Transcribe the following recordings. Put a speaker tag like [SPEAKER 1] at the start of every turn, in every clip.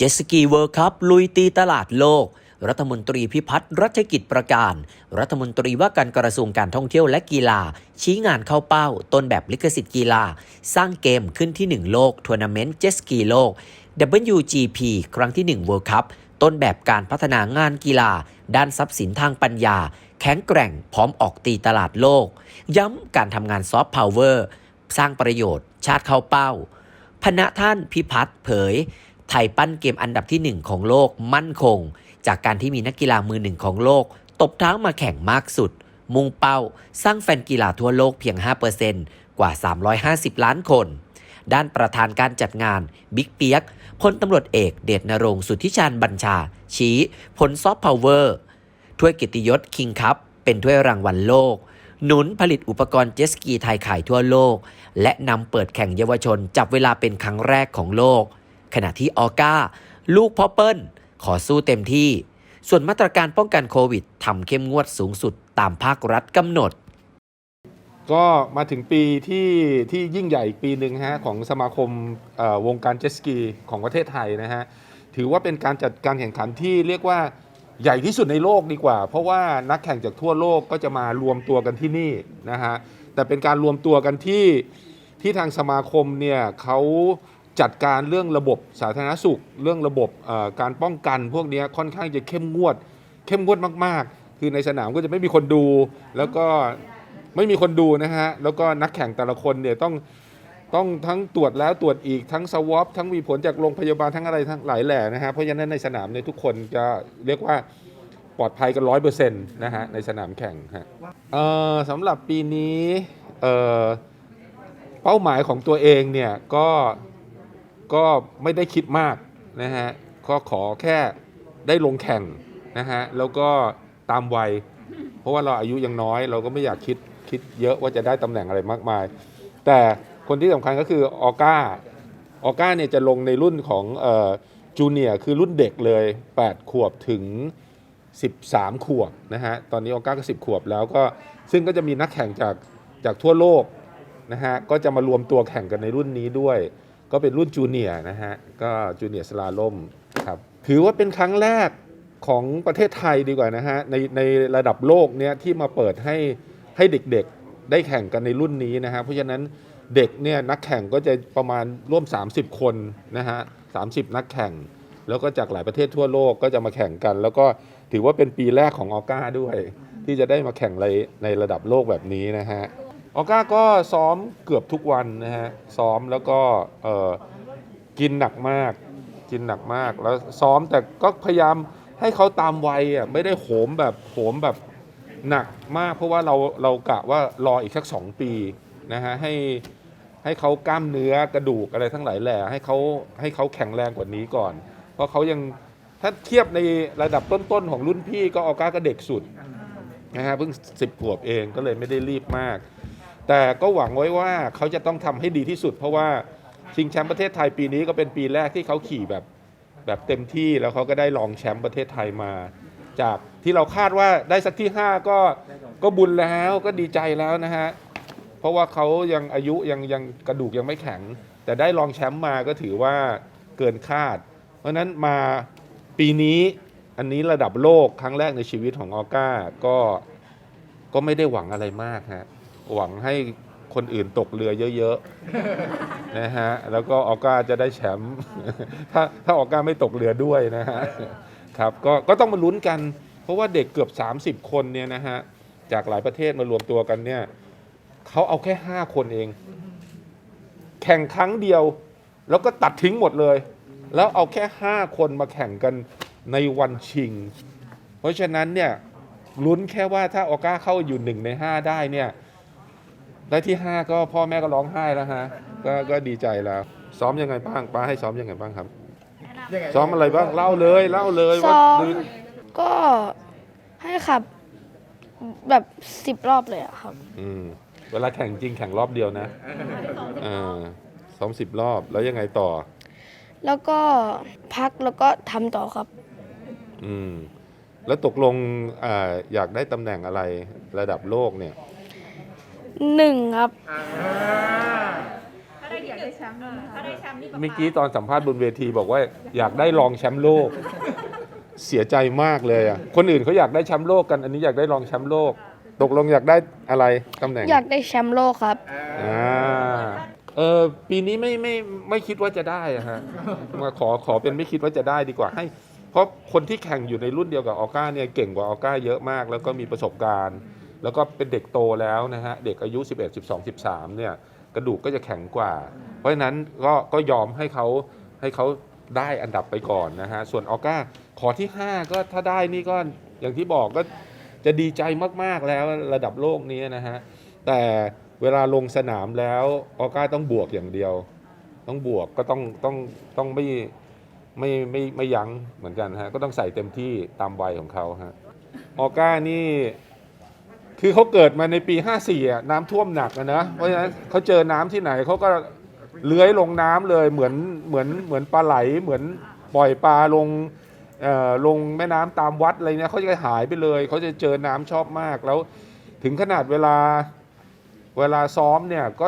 [SPEAKER 1] เจสกีเวิร์คัพลุยตีตลาดโลก รัฐมนตรีพิพัฒน์รัชกิจประการ รัฐมนตรีว่าการกระทรวงการท่องเที่ยวและกีฬา ชี้งานเข้าเป้า ต้นแบบลิขสิทธิ์กีฬา สร้างเกมขึ้นที่ 1 โลกทัวร์นาเมนต์เจสกีโลก WGP ครั้งที่ 1 World Cup ต้นแบบการพัฒนางานกีฬา ด้านทรัพย์สินทางปัญญา แข็งแกร่งพร้อมออกตีตลาดโลก ย้ำการทำงานซอฟต์พาวเวอร์สร้างประโยชน์ ชาติเข้าเป้าพณะท่านพิพัฒน์เผย ไทยปั้นเกมอันดับที่ 1 ของโลกมั่นคง จากการที่มีนักกีฬามือหนึ่งของโลก ตบเท้ามาแข่งมากสุด มุ่งเป้า สร้างแฟนกีฬาทั่วโลกเพียง 5%กว่า 350 ล้านคน ด้านประธานการจัดงาน บิ๊กเปียกพลตำรวจเอกเดชนรงสุทธิชาญบัญชา ชี้ผลซอฟต์พาวเวอร์ถ้วยกียรติยศคิงคัพเป็นถ้วยรางวัลโลกหนุนผลิตอุปกรณ์เจสกีไทยขายทั่วโลก และนำเปิดแข่งเยาวชนจับเวลาเป็นครั้งแรกของโลก ขณะที่ออก้า ลูกพ่อเปิ้ล ขอสู้เต็มที่ ส่วนมาตรการป้องกันโควิดทำเข้มงวดสูงสุดตามภาครัฐกำหนด
[SPEAKER 2] ก็มาถึงปีที่ที่ยิ่งใหญ่อีกปีหนึ่งฮะของสมาคมวงการเจสกีของประเทศไทยนะฮะ ถือว่าเป็นการจัดการแข่งขันที่เรียกว่าใหญ่ที่สุดในโลกดีกว่า เพราะว่านักแข่งจากทั่วโลกก็จะมารวมตัวกันที่นี่นะฮะแต่เป็นการรวมตัวกันที่ที่ทางสมาคมเนี่ยเขา จัดการเรื่องระบบสาธารณสุข เรื่องระบบการป้องกันพวกนี้ค่อนข้างจะเข้มงวด เข้มงวดมาก ๆ คือในสนามก็จะไม่มีคนดู แล้วก็ไม่มีคนดูนะฮะ แล้วก็นักแข่งแต่ละคนเนี่ยต้องต้องทั้งตรวจแล้วตรวจอีกทั้งสวอปทั้งมีผลจากโรงพยาบาลทั้งอะไรทั้งหลายแหล่นะฮะเพราะฉะนั้นในสนามเนี่ยทุกคนจะเรียกว่าปลอดภัยกันร้อยเปอร์เซ็นต์นะฮะในสนามแข่งฮะสำหรับปีนี้เป้าหมายของตัวเองเนี่ยก็ ก็ไม่ได้คิดมากนะฮะก็ขอแค่ได้ลงแข่งนะฮะแล้วก็ตามวัย เพราะว่าเราอายุยังน้อย เราก็ไม่อยากคิดคิดเยอะว่าจะได้ตำแหน่งอะไรมากมาย แต่คนที่สำคัญก็คือออก้าออก้าเนี่ยจะลงในรุ่นของจูเนียร์คือรุ่นเด็กเลย 8 ขวบถึง 13 ขวบนะฮะตอนนี้ออก้าก็ 10 ขวบแล้วก็ซึ่งก็จะมีนักแข่งจากจากทั่วโลกนะฮะก็จะมารวมตัวแข่งกันในรุ่นนี้ด้วย ก็เป็นรุ่นจูเนียร์นะฮะ ก็จูเนียร์สลาลมครับถือว่าเป็นครั้งแรกของประเทศไทยดีกว่านะฮะในในระดับโลกเนี่ยที่มาเปิดให้ให้เด็กๆได้แข่งกันในรุ่นนี้นะฮะเพราะฉะนั้นเด็กเนี่ยนักแข่งก็จะประมาณร่วม 30 คนนะฮะ30นักแข่ง แล้วก็จากหลายประเทศทั่วโลกก็จะมาแข่งกัน แล้วก็ถือว่าเป็นปีแรกของออก้าด้วย ที่จะได้มาแข่งในในระดับโลกแบบนี้นะฮะ ออก้าก็ซ้อมเกือบทุกวันนะฮะ ซ้อมแล้วก็กินหนักมาก กินหนักมาก แล้วซ้อมแต่ก็พยายามให้เขาตามวัยอะไม่ได้โหมแบบโหมแบบหนักมาก เพราะว่าเราเรากะว่ารออีกสักสองปีนะฮะให้ให้เขากล้ามเนื้อกระดูกอะไรทั้งหลายแหล่ให้เขาให้เขาแข็งแรงกว่านี้ก่อน เพราะเขายังถ้าเทียบในระดับต้นๆของรุ่นพี่ก็ออก้าก็เด็กสุดนะฮะเพิ่งสิบขวบเองก็เลยไม่ได้รีบมาก แต่ก็หวังไว้ว่าเขาจะต้องทำให้ดีที่สุด เพราะว่าชิงแชมป์ประเทศไทยปีนี้ก็เป็นปีแรกที่เขาขี่แบบแบบเต็มที่แล้วเขาก็ได้รองแชมป์ประเทศไทยมา จากที่เราคาดว่าได้สักที่ 5 ก็ก็บุญแล้วก็ดีใจแล้วนะฮะเพราะว่าเขายังอายุยังยังกระดูกยังไม่แข็ง แต่ได้รองแชมป์มาก็ถือว่าเกินคาด เพราะฉะนั้นมาปีนี้อันนี้ระดับโลกครั้งแรกในชีวิตของออก้าก็ก็ไม่ได้หวังอะไรมากฮะ หวังให้คนอื่นตกเรือเยอะๆนะฮะแล้วก็ออก้าจะได้แชมป์ถ้าถ้าออก้าไม่ตกเรือด้วยนะฮะครับก็ก็ต้องมาลุ้นกัน เพราะว่าเด็กเกือบ 30 คนเนี่ยนะฮะจากหลายประเทศมารวมตัวกันเนี่ยเขาเอาแค่ 5 คนเอง แข่งครั้งเดียว แล้วก็ตัดทิ้งหมดเลย แล้วเอาแค่ 5 คนมาแข่งกันในวันชิง เพราะฉะนั้นเนี่ยลุ้นแค่ว่าถ้าออก้าเข้าอยู่หนึ่งใน 5 ได้เนี่ย ได้ที่ 5 ก็พ่อแม่ก็ร้องไห้แล้วฮะก็ก็ดีใจแล้ว ซ้อมยังไงบ้างป้าให้ซ้อมยังไงบ้างครับซ้อมอะไรบ้างเล่าเลยเล่าเลยว่า
[SPEAKER 3] ซ้อม
[SPEAKER 2] ดื้อ
[SPEAKER 3] ก็ให้ขับ แบบสิบรอบเลยอะครับ
[SPEAKER 2] อืมเวลาแข่งจริงแข่งรอบเดียวนะอ่าซ้อมสิบรอบแล้วยังไงต่อ
[SPEAKER 3] แล้วก็พักแล้วก็ทำต่อครับ
[SPEAKER 2] อืมแล้วตกลงอ่าอยากได้ตำแหน่งอะไรระดับโลกเนี่ย
[SPEAKER 3] หนึ่งครับ
[SPEAKER 4] ถ้าได้ที่อยากได้แชมป์ด้วยนะคะถ้าได้แชมป์นี่
[SPEAKER 2] เมื่อกี้ตอนสัมภาษณ์บนเวทีบอกว่าอยากได้รองแชมป์โลก เสียใจมากเลยอะคนอื่นเขาอยากได้แชมป์โลกกัน อันนี้อยากได้รองแชมป์โลก ตกลงอยากได้อะไรตำแหน่ง
[SPEAKER 3] อยากได้แชมป์โลกครับ
[SPEAKER 2] อ่าเออปีนี้ไม่ไม่ไม่คิดว่าจะได้อะฮะมาขอขอเป็นไม่คิดว่าจะได้ดีกว่าให้ เพราะคนที่แข่งอยู่ในรุ่นเดียวกับออก้าเนี่ยเก่งกว่าออก้าเยอะมาก แล้วก็มีประสบการณ์ แล้วก็เป็นเด็กโตแล้วนะฮะเด็กอายุ 11 12 13เนี่ยกระดูกก็จะแข็งกว่า เพราะฉะนั้นก็ก็ยอมให้เขาให้เขาได้อันดับไปก่อนนะฮะส่วนออก้าขอที่ 5 ก็ถ้าได้นี่ก็อย่างที่บอกก็จะดีใจมากๆแล้วระดับโลกนี้นะฮะแต่เวลาลงสนามแล้วออก้าต้องบวกอย่างเดียว ต้องบวกก็ต้องต้องต้องไม่ไม่ไม่ไม่ยั้งเหมือนกันฮะก็ต้องใส่เต็มที่ตามวัยของเขาฮะออก้านี่ คือเขาเกิดมาในปี 54อะน้ำท่วมหนักอะนะเพราะฉะนั้นเขาเจอน้ำที่ไหนเขาก็เลื้อยลงน้ำเลยเหมือนเหมือนเหมือนปลาไหลเหมือนปล่อยปลาลงเอ่อลงแม่น้ำตามวัดอะไรเนี่ยเขาจะหายไปเลยเขาจะเจอน้ำชอบมากแล้ว ถึงขนาดเวลาเวลาซ้อมเนี่ยก็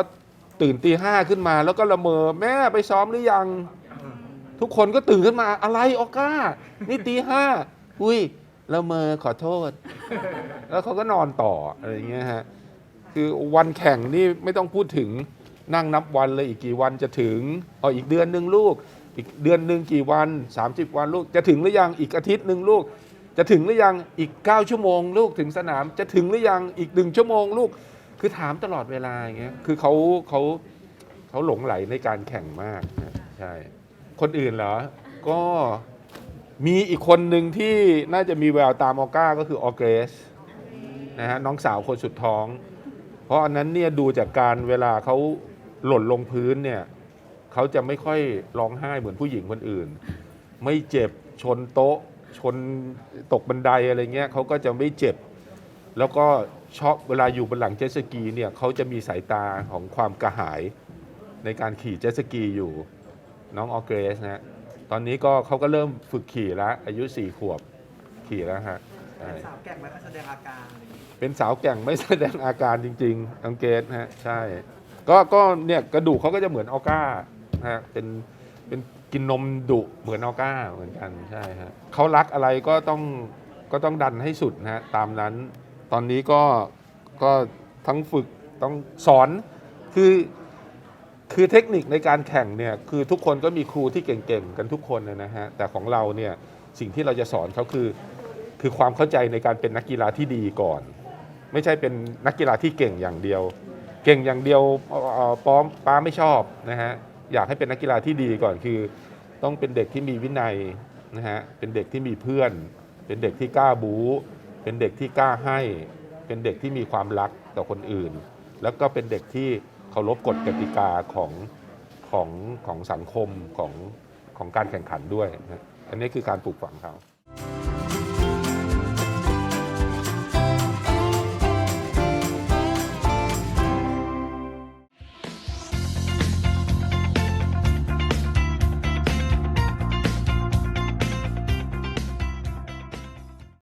[SPEAKER 2] ตื่นตีห้าขึ้นมา แล้วก็ละเมอแม่ไปซ้อมหรือยัง ทุกคนก็ตื่นขึ้นมาอะไรออก้า นี่ตีห้าอุ้ย และเมอขอโทษ แล้วเขาก็นอนต่ออะไรอย่างเงี้ยฮะคือวันแข่งนี่ไม่ต้องพูดถึงนั่งนับวันเลยอีกกี่วันจะถึงอ๋ออีกเดือนหนึ่งลูก อีกเดือนหนึ่งกี่วัน 30 วันลูก จะถึงหรือยังอีกอาทิตย์หนึ่งลูก จะถึงหรือยังอีก 9 ชั่วโมง ลูกถึงสนาม จะถึงหรือยังอีกหนึ่งชั่วโมงลูก คือถามตลอดเวลาอย่างเงี้ยคือเขาเขาเขาหลงไหลในการแข่งมากใช่คนอื่นเหรอก็ มีอีกคนหนึ่งที่น่าจะมีแววตามออก้าก็คือออเกรสนะฮะน้องสาวคนสุดท้อง เพราะอันนั้นเนี่ยดูจากการเวลาเขาหล่นลงพื้นเนี่ยเขาจะไม่ค่อยร้องไห้เหมือนผู้หญิงคนอื่น ไม่เจ็บชนโต๊ะ ชนตกบันไดอะไรเงี้ยเขาก็จะไม่เจ็บ แล้วก็ชอบเวลาอยู่บนหลังเจ็ตสกีเนี่ยเขาจะมีสายตาของความกระหายในการขี่เจ็ตสกีอยู่น้องออเกรสนะฮะ ตอนนี้ก็เขาก็เริ่มฝึกขี่แล้ว อายุสี่ขวบขี่แล้วฮะใช่
[SPEAKER 5] สาวแก่งไม่ค่อยแสดงอาการอะไรอย่างงี้
[SPEAKER 2] เป็นสาวแก่งไม่แสดงอาการจริงๆอังเกตฮะใช่ ก็ก็เนี่ยกระดูกเขาก็จะเหมือนออก้าฮะเป็นเป็นกินนมดุเหมือนออก้าเหมือนกันใช่ฮะเขารักอะไรก็ต้องก็ต้องดันให้สุดนะฮะตามนั้น ตอนนี้ก็ก็ทั้งฝึกต้องสอนคือ คือเทคนิคในการแข่งเนี่ยคือทุกคนก็มีครูที่เก่งๆกันทุกคนนะฮะแต่ของเราเนี่ยสิ่งที่เราจะสอนเขาคือ คือความเข้าใจในการเป็นนักกีฬาที่ดีก่อน ไม่ใช่เป็นนักกีฬาที่เก่งอย่างเดียว เก่งอย่างเดียวป้อมป้าไม่ชอบนะฮะอยากให้เป็นนักกีฬาที่ดีก่อนคือ ต้องเป็นเด็กที่มีวินัยนะฮะเป็นเด็กที่มีเพื่อน เป็นเด็กที่กล้าบู๊เป็นเด็กที่กล้าให้ เป็นเด็กที่มีความรักต่อคนอื่น แล้วก็เป็นเด็กที่ เคารพกฎกติกาของของของสังคมของของการแข่งขันด้วยนะอันนี้คือการปลูกฝังเขา